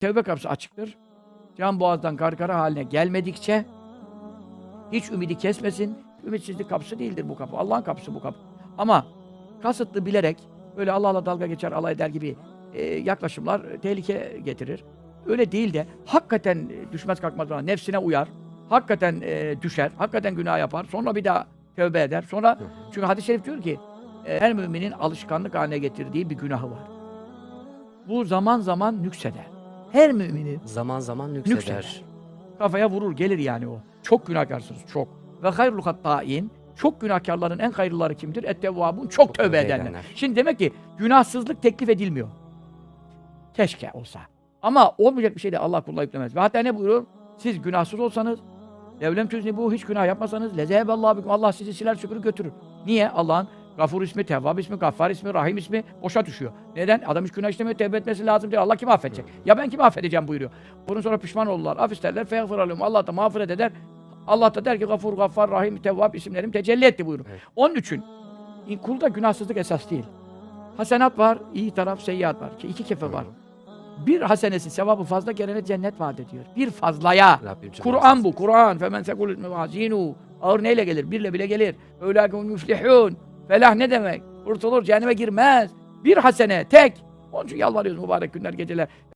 tevbe kapısı açıktır. Can boğazdan gargara haline gelmedikçe hiç ümidi kesmesin. Ümitsizlik kapısı değildir bu kapı. Allah'ın kapısı bu kapı. Ama kasıtlı bilerek böyle Allah Allah dalga geçer, alay eder gibi e, yaklaşımlar tehlike getirir. Öyle değil de hakikaten e, düşmez kalkmaz falan nefsine uyar. Hakikaten e, düşer, hakikaten günah yapar. Sonra bir daha tövbe eder. Sonra çünkü hadis-i şerif diyor ki e, her müminin alışkanlık haline getirdiği bir günahı var. Bu zaman zaman nükseder. Her müminin Zaman zaman nükseder. Nükseder. kafaya vurur, gelir yani o. Çok günahkarsınız, çok. Ve hayrul hattâin çok günahkarların en hayırlıları kimdir? Ettevvabun çok tövbe tövbe edenler. edenler. Şimdi demek ki günahsızlık teklif edilmiyor. Keşke olsa. Ama olmayacak bir şey de Allah kuluna yüklemez. Ve hatta ne buyuruyor? Siz günahsız olsanız, evlem tüzni bu hiç günah yapmasanız, lezeheballahu bikum Allah sizi siler süpürür götürür. Niye? Allah'ın Gafur ismi, Tevvab ismi, Gaffar ismi, Rahim ismi boşa düşüyor. Neden? Adam hiç günah işlemiyor, tevbe etmesi lazım diyor. Allah kimi affedecek? Ya ben kimi affedeceğim buyuruyor. Bunun sonra pişman olurlar, af isterler, alehum. Allah da mağfiret eder. Allah da der ki Gafur, Gaffar, Rahim, Tevvab isimlerim tecelli etti buyuruyor. Evet. Onun için kulda günahsızlık esas değil. Hasenat var, iyi taraf, seyyiat var. Ki iki kefe var. Bir hasenesi, sevabı fazla gelene cennet vaat ediyor. Bir fazlaya. Kur'an bu, Kur'an. Femen sekulut mevazinu. Ağır neyle gelir? Birle bile gelir. Öylâküm müflihûn. Felah ne demek? Kurtulur, cehenneme girmez. Bir hasene, tek. Onun için yalvarıyoruz mübarek günler, geceler.